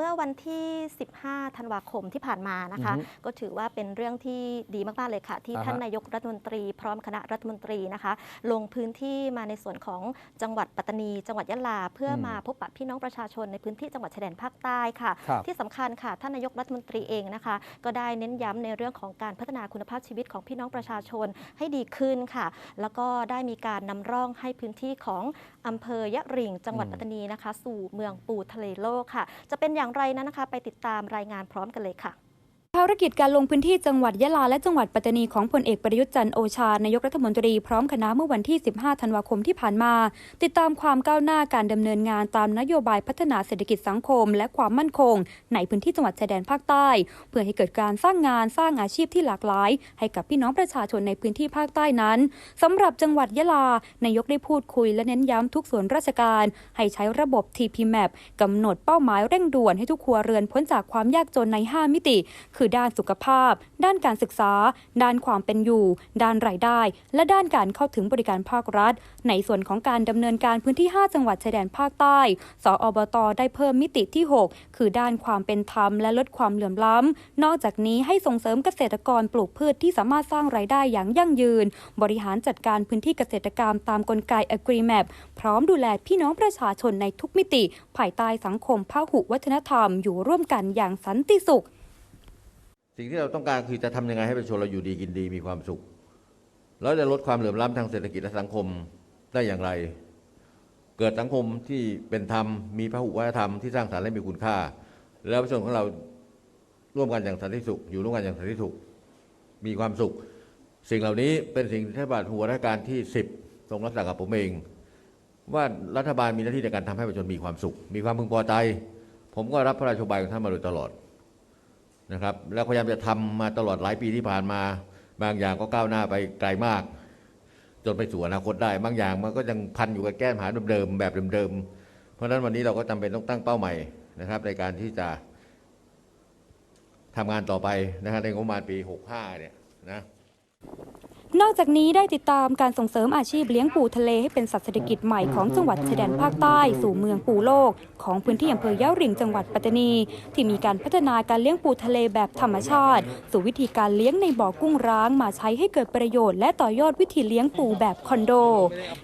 เมื่อวันที่ 15 ธันวาคมที่ผ่านมานะคะอือฮึก็ถือว่าเป็นเรื่องที่ดีมากๆเลยค่ะ ที่อ่าฮะท่านนายกรัฐมนตรี พร้อมคณะรัฐมนตรีนะคะ ลงพื้นที่มาในส่วนของจังหวัดปัตตานี จังหวัดยะลา เพื่ออมมาพบปะพี่น้องประชาชนในพื้นที่จังหวัดชายแดนภาคใต้ค่ะครับที่สำคัญค่ะท่านนายกรัฐมนตรีเองนะคะ ก็ได้เน้นย้ำในเรื่องของการพัฒนาคุณภาพชีวิตของพี่น้องประชาชนให้ดีขึ้นค่ะ แล้วก็ได้มีการนำร่องให้พื้นที่ของอำเภอยะริง จังหวัดอืมปัตตานีนะคะ สู่เมืองปูทะเลโลกค่ะ จะเป็นอย่างไรนั้นนะคะ ไปติดตามรายงานพร้อมกันเลยค่ะ ภารกิจการลงพื้นที่จังหวัดยะลาและจังหวัดปัตตานีของพลเอกประยุทธ์จันทร์โอชานายกรัฐมนตรีพร้อมคณะเมื่อวันที่ 15 ธันวาคมที่ผ่านมา ติดตามความก้าวหน้าการดำเนินงานตามนโยบายพัฒนาเศรษฐกิจสังคม และความมั่นคง ในพื้นที่จังหวัดชายแดนภาคใต้ เพื่อให้เกิดการสร้างงานสร้างอาชีพที่หลากหลาย ให้กับพี่น้องประชาชนในพื้นที่ภาคใต้นั้นสำหรับจังหวัดยะลานายกได้พูดคุยและเน้นย้ำทุกส่วนราชการ ให้ใช้ระบบ TPMAP กำหนดเป้าหมายเร่งด่วนให้ทุกครัวเรือนพ้นจากความยากจนใน 5 มิติคือด้านสุขภาพ ด้านการศึกษา ด้านความเป็นอยู่ ด้านรายได้ และด้านการเข้าถึงบริการภาครัฐ ในส่วนของการดำเนินการพื้นที่ 5 จังหวัดชายแดนภาคใต้ สอบต ได้เพิ่มมิติที่ 6 คือด้านความเป็นธรรมและลดความเหลื่อมล้ำนอกจากนี้ให้ส่งเสริมเกษตรกรปลูกพืชที่สามารถสร้างรายได้อย่างยั่งยืน บริหารจัดการพื้นที่เกษตรกรรมตามกลไก Agreemap พร้อมดูแลพี่น้องประชาชนในทุกมิติ ภายใต้สังคมพหุวัฒนธรรมอยู่ร่วมกันอย่างสันติสุข สิ่งที่เราต้องการคือจะทำยังไงให้ประชาชนเราอยู่ดีกินดีมีความสุข แล้วจะลดความเหลื่อมล้ำทางเศรษฐกิจและสังคมได้อย่างไร เกิดสังคมที่เป็นธรรมมีพหุวัฒนธรรมที่สร้างสรรค์และมีคุณค่า แล้วประชาชนของเราร่วมกันอย่างสันติสุข อยู่ร่วมกันอย่างสันติสุข มีความสุข สิ่งเหล่านี้เป็นสิ่งที่รัฐบาลหัวราชการที่ 10 ทรงรับสั่งกับผมเอง ว่ารัฐบาลมีหน้าที่ในการทำให้ประชาชนมีความสุข มีความพึงพอใจ ผมก็รับพระราชบายของท่านมาโดยตลอด นะครับแล้วพยายามจะทำมาตลอดหลายปีที่ผ่านมา บางอย่างก็ก้าวหน้าไปไกลมาก จนไปสู่อนาคตได้ บางอย่างมันก็ยังพันอยู่กับแก้ปัญหาเดิมๆแบบเดิมๆเพราะฉะนั้นวันนี้เราก็จำเป็นต้องตั้งเป้าใหม่นะครับ ในการที่จะทำงานต่อไปนะครับในงบประมาณปี 65เนี่ยนะ นอกจากนี้ได้ติดตามการส่งเสริมอาชีพเลี้ยงปูทะเลให้เป็นสัตว์เศรษฐกิจใหม่ของจังหวัดชายแดนภาคใต้สู่เมืองปูโลก ของพื้นที่อำเภอยะริงจังหวัดปัตตานี ที่มีการพัฒนาการเลี้ยงปูทะเลแบบธรรมชาติ สู่วิธีการเลี้ยงในบ่อกุ้งร้างมาใช้ให้เกิดประโยชน์และต่อยอดวิธีเลี้ยงปูแบบคอนโด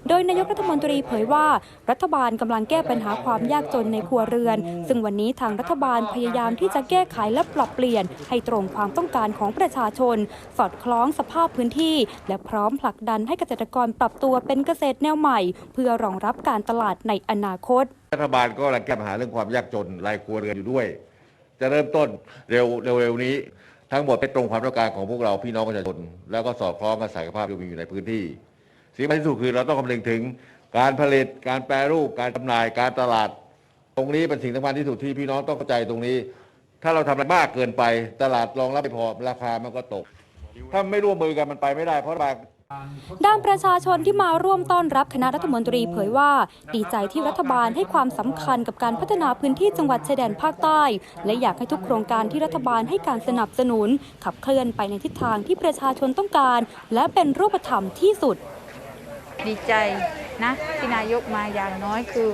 โดยนายกรัฐมนตรีเผยว่า รัฐบาลกำลังแก้ปัญหาความยากจนในครัวเรือน ซึ่งวันนี้ทางรัฐบาลพยายามที่จะแก้ไขและปรับเปลี่ยน ให้ตรงความต้องการของประชาชน สอดคล้องสภาพพื้นที่และพร้อมผลักดันให้เกษตรกรปรับตัวเป็นเกษตรแนวใหม่ เพื่อรองรับการตลาดในอนาคต รัฐบาลก็กำลังแก้ปัญหาเรื่องความยากจนรายครัวเรือนอยู่ด้วย จะเริ่มต้นเร็วเร็วๆนี้ ทั้งหมดเป็นตรงความต้องการของพวกเราพี่น้องประชาชนแล้วก็สอดคล้องกับศักยภาพที่มีอยู่ในพื้นที่สิ่งที่สุดคือเราต้องคำนึงถึงการผลิตการแปรรูปการจำหน่ายการตลาด ตรงนี้เป็นสิ่งสำคัญที่สุดที่พี่น้องต้องเข้าใจตรงนี้ ถ้าเราทำอะไรมากเกินไปตลาดรองรับไม่พอราคามันก็ตก ถ้าไม่ร่วมมือกันมันไปไม่ได้ เพราะบาด้านประชาชนที่มาร่วมต้อนรับคณะรัฐมนตรีเผยว่า ดีใจที่รัฐบาลให้ความสำคัญกับการพัฒนาพื้นที่จังหวัดชายแดนภาคใต้ และอยากให้ทุกโครงการที่รัฐบาลให้การสนับสนุน ขับเคลื่อนไปในทิศทางที่ประชาชนต้องการ และเป็นรูปธรรมที่สุด ดีใจนะที่นายกมาอย่างน้อยคือ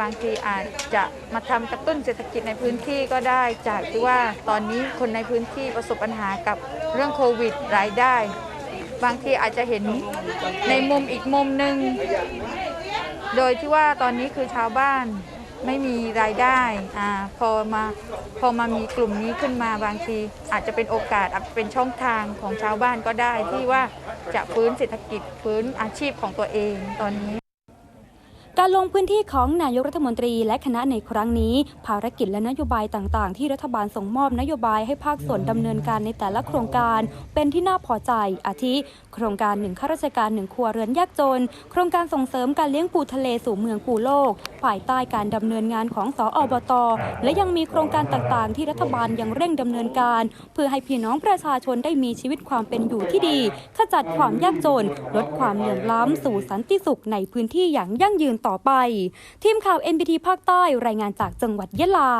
บางทีอาจจะมาทำกระตุ้นเศรษฐกิจในพื้นที่ก็ได้จากที่ว่าตอนนี้คนในพื้นที่ประสบปัญหากับเรื่องโควิดรายได้ บางทีอาจจะเห็นในมุมอีกมุมหนึ่งโดยที่ว่าตอนนี้คือชาวบ้านไม่มีรายได้อาพอมาพอมามีกลุ่มนี้ขึ้นมาบางที อาจจะเป็นโอกาสอาจเป็นช่องทางของชาวบ้านก็ได้ที่ว่าจะฟื้นเศรษฐกิจฟื้นอาชีพของตัวเองตอนนี้ การลงพื้นที่ของนายกรัฐมนตรีและคณะในครั้งนี้ ภารกิจและนโยบายต่างๆ ที่รัฐบาลส่งมอบนโยบายให้ภาคส่วนดำเนินการในแต่ละโครงการ เป็นที่น่าพอใจ อาทิ โครงการหนึ่งข้าราชการหนึ่งครัวเรือนยากจน โครงการส่งเสริมการเลี้ยงปูทะเลสู่เมืองปูโลก ภายใต้การดำเนินงานของสออบต และยังมีโครงการต่างๆ ที่รัฐบาลยังเร่งดำเนินการ เพื่อให้พี่น้องประชาชนได้มีชีวิตความเป็นอยู่ที่ดี ขจัดความยากจน ลดความเหลื่อมล้ำสู่สันติสุขในพื้นที่อย่างยั่งยืนต่อต่อไป ทีมข่าว NBT ภาคใต้รายงานจากจังหวัดยะลา